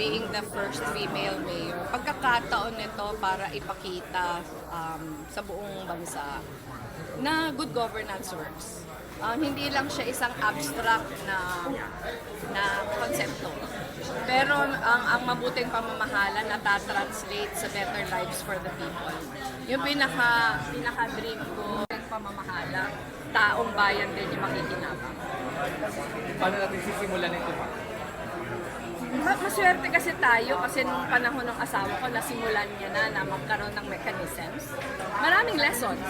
being the first female mayor, pagkakataon nito para ipakita um, sa buong bansa na good governance works. Um, hindi lang siya isang abstract na na konsepto. Pero ang, ang mabuting pamamahala na translate sa better lives for the people. Yung pinaka, pinaka dream ko, yung pamamahala, taong bayan din yung makikinabang. Paano natin sisimulan ito? Ma- Maswerte kasi tayo kasi nung panahon ng asawa ko, nasimulan niya na na magkaroon ng mechanisms. Maraming lessons.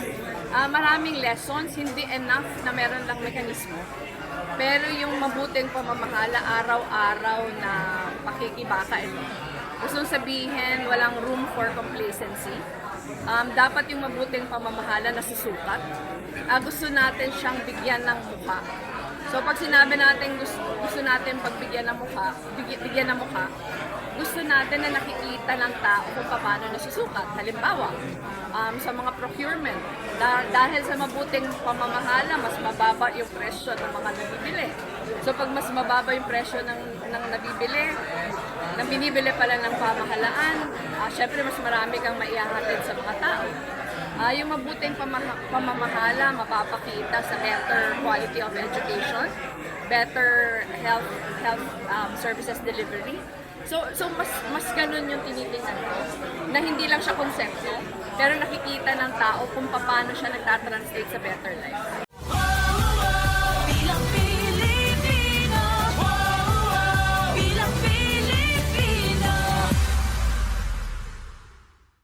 Ah, maraming lessons, hindi enough na meron lang mekanismo. Pero yung mabuting pamamahala, araw-araw na pakikibaka ito. Gusto sabihin, walang room for complacency. Um, dapat yung mabuting pamamahala na susukat. Ah, gusto natin siyang bigyan ng mukha. So pag sinabi natin gusto, gusto natin pagbigyan ng mukha, bigyan, bigyan ng mukha, gusto natin na nakikita ng tao kung paano nasusukat. Halimbawa, um, sa mga procurement, da- dahil sa mabuting pamamahala, mas mababa yung presyo ng mga nabibili. So pag mas mababa yung presyo ng, ng nabibili, ng binibili pala ng pamahalaan, ah, syempre mas marami kang maihahatid sa mga tao. Ah, yung mabuting pamaha- pamamahala mapapakita sa better quality of education, better health health um, services delivery. So so mas mas ganun yung tinitingnan ko na hindi lang siya konsepto pero nakikita ng tao kung paano siya nagtatranslate sa better life.